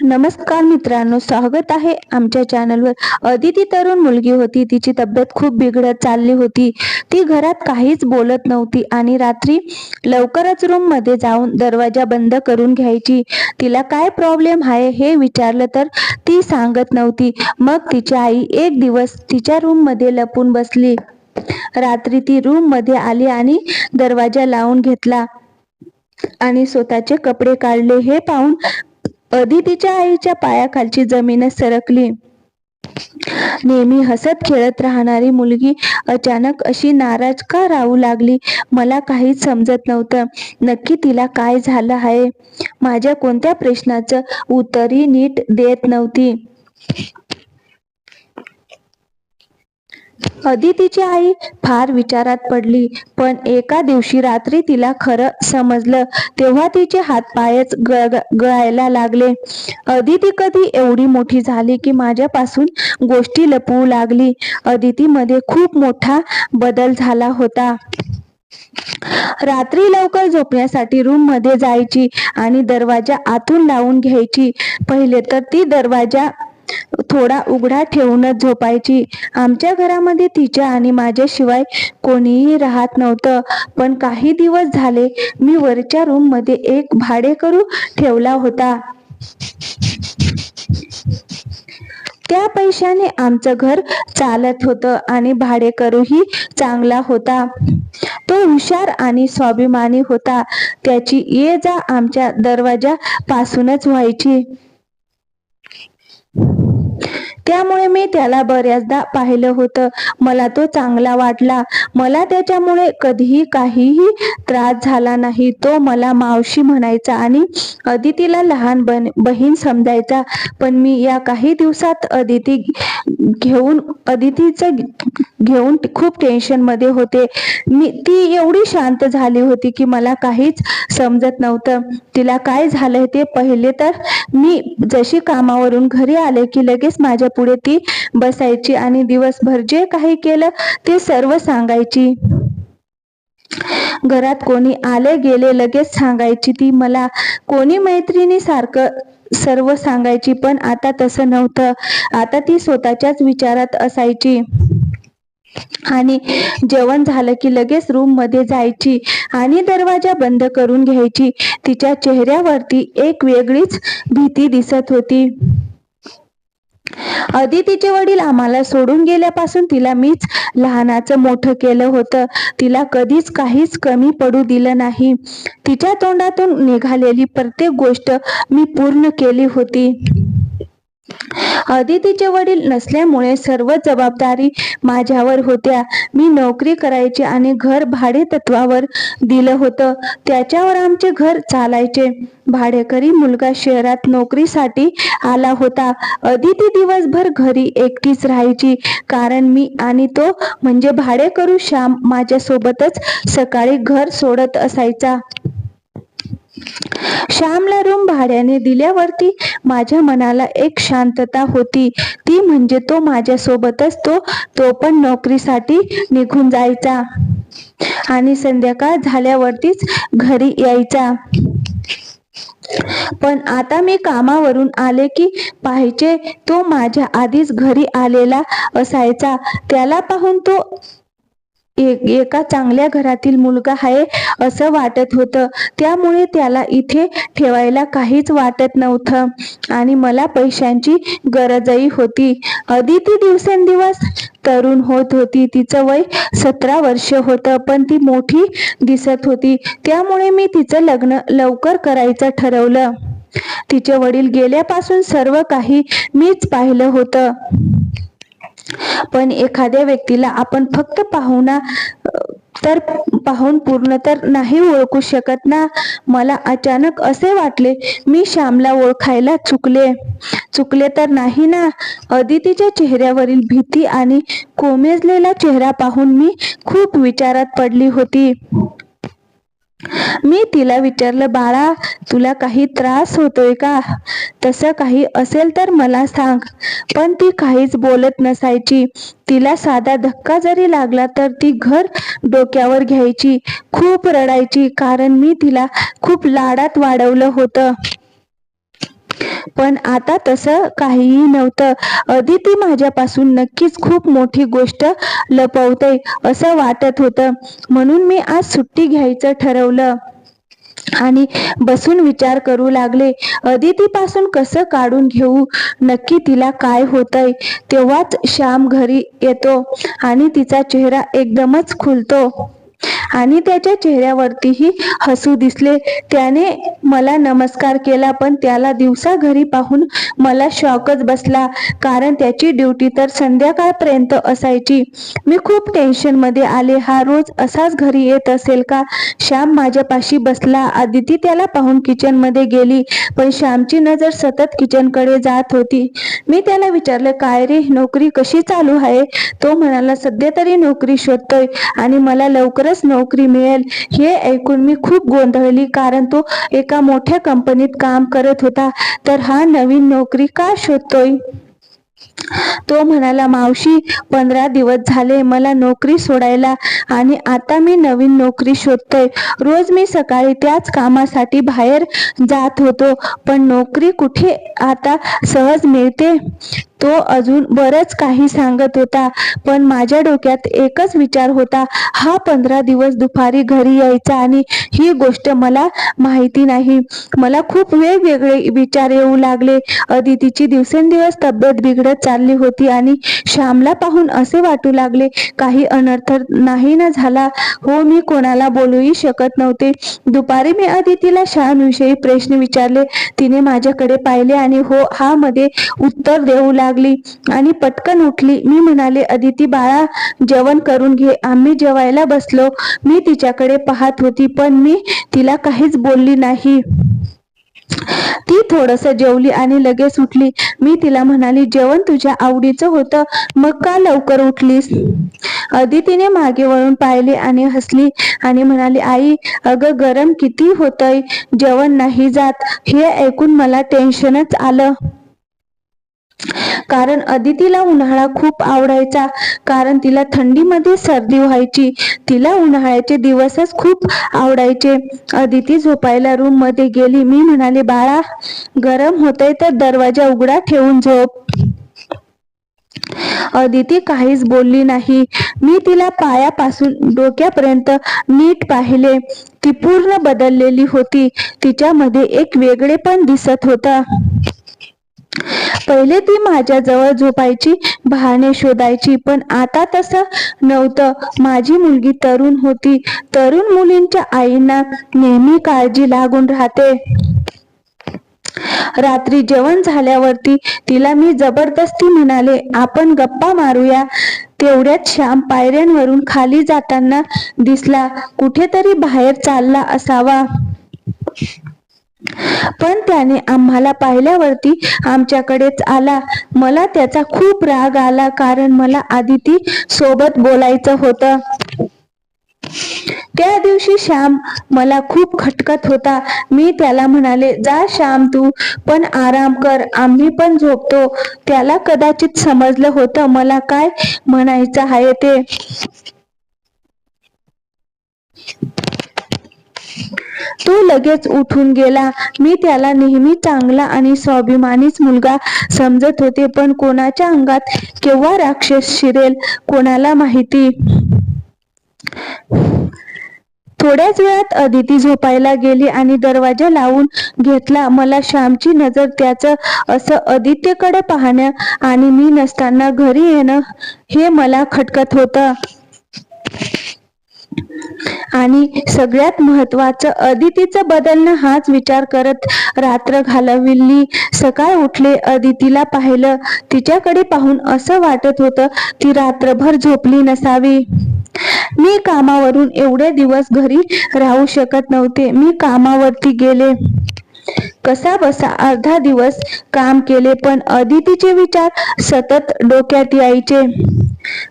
नमस्कार मित्रांनो स्वागत आहे आमच्या चॅनलवर अदिती तरुण मुलगी होती. तिची तब्येत खूप बिघडत चालली होती. ती घरात काहीच बोलत नव्हती आणि रात्री लवकरच रूममध्ये जाऊन दरवाजा बंद करून घ्यायची. तिला काय प्रॉब्लेम आहे हे विचारलं तर ती सांगत नव्हती. मग तिची आई एक दिवस तिच्या रूममध्ये लपून बसली. रात्री ती रूममध्ये आली आणि दरवाजा लावून घेतला आणि स्वतःचे कपडे काढले. हे पाहून अदितीच्या आईच्या पायाखालची जमीन सरकली. नेहमी हसत खेळत राहणारी मुलगी अचानक अशी नाराज का राहू लागली? मला काहीच समजत नव्हतं. नक्की तिला काय झालं आहे? माझ्या कोणत्या प्रश्नाचं उत्तरही नीट देत नव्हती. अदितीची आई फार विचारात पडली पण एका दिवशी रात्री तिला खरं समजलं तेव्हा तिचे हातपायच गळ गळायला लागले. अदिती कधी एवढी मोठी झाली की माझ्यापासून गोष्टी लपवू लागली. अदितीमध्ये खूप मोठा बदल झाला होता. रात्री लवकर झोपण्यासाठी रूममध्ये जायची आणि दरवाजा आतून लावून घ्यायची. पहिले तर ती दरवाजा थोडा उघडा ठेवूनच झोपायची. आमच्या घरामध्ये तिच्या आणि माझ्याशिवाय कोणीही राहत नव्हतं. पण काही दिवस झाले मी वरच्या रूममध्ये एक भाडेकरू ठेवला होता. त्या पैशाने आमचं घर चालत होतं आणि भाडेकरूही चांगला होता. तो हुशार आणि स्वाभिमानी होता. त्याची ये जा आमच्या दरवाजा पासूनच व्हायची. त्यामुळे मी त्याला बऱ्याचदा पाहिलं होतं. मला तो चांगला वाटला. मला त्याच्यामुळे कधीही काहीही त्रास झाला नाही. तो मला मावशी म्हणायचा आणि अदितीला लहान बन बहीण समजायचा. पण मी या काही दिवसात अदिती घेऊन अदितीचं घेऊन खूप टेन्शनमध्ये होते. मी ती एवढी शांत झाली होती की मला काहीच समजत नव्हतं. तिला काय झालंय ते पहिले तर मी जशी कामावरून घरी आले की लगेच माझ्या पुढे ती बसायची आणि दिवसभर जे काही केलं ते सर्व सांगायची. घरात कोणी आले गेले लगेच सांगायची ती मला कोणी मैत्रिणी सारखं सर्व सांगायची पण आता तसं नव्हतं. आता ती स्वतःच्याच विचारात असायची. आणि जेवण झालं की लगेच रूममध्ये जायची आणि दरवाजा बंद करून घ्यायची. तिच्या चेहऱ्यावरती एक वेगळीच भीती दिसत होती. अदितीचे वडील आम्हाला सोडून गेल्यापासून तिला मीच लहानाचं मोठं केलं होतं. तिला कधीच काहीच कमी पडू दिलं नाही. तिच्या तोंडातून निघालेली प्रत्येक गोष्ट मी पूर्ण केली होती. अदितीचे वडील नसल्यामुळे सर्व जबाबदारी माझ्यावर होत्या. मी नोकरी करायची आणि घर भाडे तत्वावर दिलं होतं. त्याच्यावर आमचे घर चालायचे. भाडेकरी मुलगा शहरात नोकरीसाठी आला होता. अदिती दिवसभर घरी एकटीच राहायची. कारण मी आणि तो म्हणजे भाडेकरू श्याम माझ्यासोबतच सकाळी घर सोडत असायचा. श्यामला रूम भाड्याने दिल्यावरती माझ्या मनाला एक शांतता होती. ती म्हणजे तो माझ्यासोबतच तो तो पण नोकरीसाठी निघून जायचा. आणि संध्याकाळ झाल्यावरतीच घरी यायचा. पण आता मी कामावरून आले की पाहिजे तो माझ्या आधीच घरी आलेला असायचा. त्याला पाहून तो एका चांगल्या घरातील मुलगा आहे असं वाटत होतं. त्यामुळे त्याला इथे ठेवायला काहीच वाटत नव्हतं आणि मला पैशांची गरजही होती. अदिती दिवसेंदिवस तरुण होत होती. तिचं वय सतरा वर्ष होतं पण ती मोठी दिसत होती. त्यामुळे मी तिचं लग्न लवकर करायचं ठरवलं. तिचे वडील गेल्यापासून सर्व काही मीच पाहिलं होतं. पण एखाद्या व्यक्तीला आपण फक्त पाहुणा तर पाहून पूर्ण तर नाही ओळखू शकत ना? मला अचानक असे वाटले मी श्यामला ओळखायला चुकले. चुकले तर नाही ना? अदितीच्या चेहऱ्यावरील भीती आणि कोमेजलेला चेहरा पाहून मी खूप विचारात पडली होती. मी तिला विचारलं बाळा तुला काही त्रास होतोय का? तसं काही असेल तर मला सांग. पण ती काहीच बोलत नसायची. तिला साधा धक्का जरी लागला तर ती घर डोक्यावर घ्यायची खूप रडायची कारण मी तिला खूप लाडात वाढवलं होतं. पण आता तसं काहीही नव्हतं. अदिती माझ्यापासून नक्कीच खूप मोठी गोष्ट लपवते असं वाटत होतं. म्हणून मी आज सुट्टी घ्यायचं ठरवलं. आणि बसून विचार करू लागले अदितीपासून कसं काढून घेऊ? नक्की तिला काय होतंय? तेव्हाच श्याम घरी येतो आणि तिचा चेहरा एकदमच खुलतो. आणि त्याच्या चेहऱ्यावरतीही हसू दिसले. त्याने मला नमस्कार केला पण त्याला दिवसा घरी पाहून मला शॉकच बसला कारण त्याची ड्युटी तर संध्याकाळपर्यंत असायची. मी खूप टेन्शनमध्ये आले हा रोज असाच घरी येत असेल का? श्याम माझ्यापाशी बसला. आदिती त्याला पाहून किचनमध्ये गेली. पण श्यामची नजर सतत किचनकडे जात होती. मी त्याला विचारलं काय रे नोकरी कशी चालू आहे? तो म्हणाला सध्या तरी नोकरी शोधतोय आणि मला लवकरच नोकरी मिळेल. हे ऐकून मी खूप गोंधळली कारण तो एका मोठ्या कंपनीत काम करत होता. तर हा नवीन नोकरी का शोधतोय? तो म्हणाला मावशी पंधरा दिवस झाले मला नोकरी सोडायला आणि आता मी नवीन नोकरी शोधतोय. रोज मी सकाळी त्याच कामासाठी बाहेर जात होतो पण नोकरी कुठे आता सहज मिळते? तो अजून बरंच काही सांगत होता पण माझ्या डोक्यात एकच विचार होता हा पंधरा दिवस दुपारी घरी यायचा आणि ही गोष्ट मला माहिती नाही. मला खूप वेगवेगळे विचार येऊ लागले. अदितीची दिवसेंदिवस तब्येत बिघडत चालली होती आणि श्यामला पाहून असे वाटू लागले काही अनर्थ नाही ना झाला. हो मी कोणाला बोलूही शकत नव्हते. दुपारी मी अदितीला श्यामविषयी प्रश्न विचारले. तिने माझ्याकडे पाहिले आणि हो हा मध्ये उत्तर देऊ लागले. लागली आणि पटकन उठली. मी म्हणाले अदिती बाळा जेवण करून घे. आम्ही जेवायला बसलो. मी तिच्याकडे पाहत होती पण मी तिला काहीच बोलली नाही. ती थोडस जेवली आणि लगेच उठली. मी तिला म्हणाली जेवण तुझ्या आवडीचं होतं. मग का लवकर उठलीस? अदितीने मागे वळून पाहिले आणि हसली आणि म्हणाली आई अगं गरम किती होतंय. जेवण नाही जात. हे ऐकून मला टेन्शनच आलं. कारण अदितीला उन्हाळा खूप आवडायचा. कारण तिला थंडीमध्ये सर्दी व्हायची. तिला उन्हाळ्याचे दिवसच खूप आवडायचे. अदिती झोपायला रूममध्ये गेली. मी म्हणाले बाळा गरम होतय तर दरवाजा उघडा ठेवून झोप. अदिती काहीच बोलली नाही. मी तिला पायापासून डोक्यापर्यंत नीट पाहिले. ती पूर्ण बदललेली होती. तिच्यामध्ये एक वेगळेपण दिसत होता. पहिले ती माझ्या जवळ झोपायची बहाणे शोधायची पण आता तसं नव्हतं. माझी मुलगी तरुण होती. तरुण मुलींच्या आईंना नेहमी काळजी लागून राहते. रात्री जेवण झाल्यावरती तिला मी जबरदस्ती म्हणाले आपण गप्पा मारूया. तेवढ्यात श्याम पायऱ्यांवरून खाली जाताना दिसला कुठेतरी बाहेर चालला असावा. पण त्याने आम्हाला पाहिल्यावरती आमच्याकडेच आला. मला त्याचा खूप राग आला कारण मला आदिती सोबत बोलायचं होतं. त्या दिवशी श्याम मला खूप खटकत होता. मी त्याला म्हणाले जा श्याम तू पण आराम कर आम्ही पण झोपतो. त्याला कदाचित समजलं होतं मला काय म्हणायचं आहे ते. तो लगेच उठून गेला. मी त्याला नेहमी चांगला आणि स्वाभिमानीच मुलगा समजत होते पण कोणाच्या अंगात केव्हा राक्षस शिरेल कोणाला माहिती? थोड्याच वेळात अदिती झोपायला गेली आणि दरवाजा लावून घेतला. मला श्यामची नजर त्याचं असं आदित्यकडे पाहणं आणि मी नसताना घरी येणं हे मला खटकत होतं. आणि सगळ्यात महत्वाचं अदितीचं बदलणं हाच विचार करत रात्र घालविली. सकाळ उठले अदितीला पाहिलं. तिच्याकडे पाहून असं वाटत होतं ती रात्रभर झोपली नसावी. मी कामावरून एवढे दिवस घरी राहू शकत नव्हते. मी कामावरती गेले. कसा बसा अर्धा दिवस काम केले पण अदितीचे विचार सतत डोक्यात यायचे.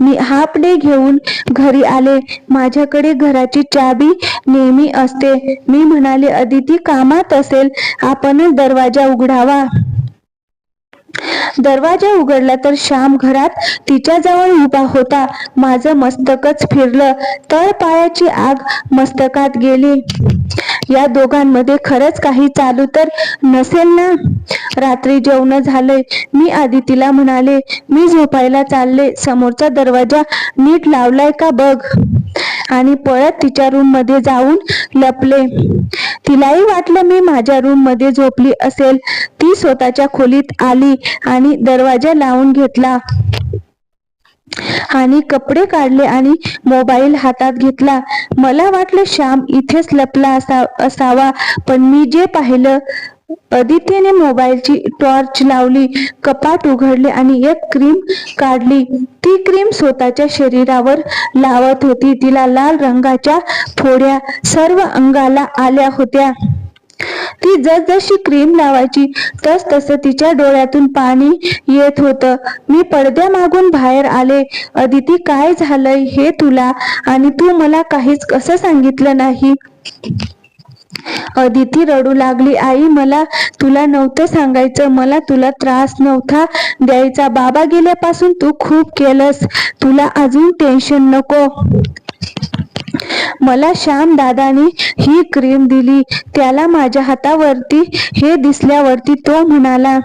मी हाफ डे घेऊन घरी आले. माझ्याकडे घराची चाबी नेहमी असते. मी म्हणाले अदिती कामात असेल आपणच दरवाजा उघडावा. दरवाजा उघडला तर श्याम घरात तिच्या जवळ उभा होता. माझं मस्तकच फिरलं. तर पायाची आग मस्तकात गेली. या दोघांमध्ये खरंच काही चालू तर नसेल ना? रात्री जेवण झालंय. मी आदितीला म्हणाले मी झोपायला चालले. समोरचा दरवाजा नीट लावलाय का बघ? आणि पळत तिच्या रूममध्ये जाऊन लपले. तिलाही वाटलं मी माझ्या रूममध्ये झोपली असेल. ती स्वतःच्या खोलीत आली आणि दरवाजा लावून घेतला. आणि कपडे काढले आणि मोबाईल हातात घेतला. मला वाटलं श्याम इथेच लपला असा असावा पण मी जे पाहिलं आदित्यने मोबाईलची टॉर्च लावली कपाट उघडले आणि एक क्रीम काढली. ती क्रीम स्वतःच्या शरीरावर लावत होती. तिला लाल रंगाच्या फोड्या सर्व अंगाला आल्या होत्या. ती जसजशी क्रीम लावायची तस तसं तिच्या डोळ्यातून पाणी येत होतं. मी पडद्यामागून बाहेर आले. अदिती काय झालंय हे तुला? आणि तू मला काहीच कसं सांगितलं नाही? अदिती रडू लागली. आई मला तुला नव्हतं सांगायचं. मला तुला त्रास नव्हता द्यायचा. बाबा गेल्यापासून तू खूप केलंस. तुला अजून टेन्शन नको. मला श्याम दादानी ही क्रीम दिली. त्याला माझ्या हातावरती हे दिसल्यावरती तो म्हणाला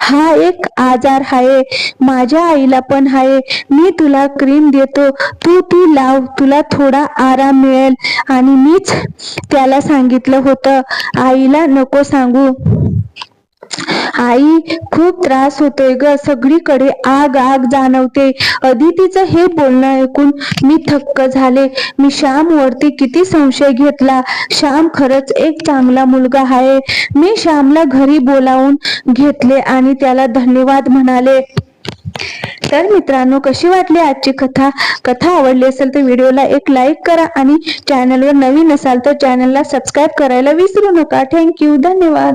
हा एक आजार आहे माझ्या आईला पण आहे मी तुला क्रीम देतो. तू ती लाव. तुला थोडा आराम मिळेल. आणि मीच त्याला सांगितलं होतं. आईला नको सांगू. आई खूप त्रास होतोय ग. सगळीकडे आग आग जाणवते. अदितीचं हे बोलणं ऐकून मी थक्क झाले. मी श्याम वरती किती संशय घेतला. श्याम खरंच एक चांगला मुलगा आहे. मी श्यामला घरी बोलावून घेतले आणि त्याला धन्यवाद म्हणाले. तर मित्रांनो कशी वाटली आजची कथा? कथा आवडली असेल तर व्हिडिओला एक लाईक करा आणि चॅनलवर नवीन असाल तर चॅनलला सबस्क्राईब करायला विसरू नका. थँक्यू धन्यवाद.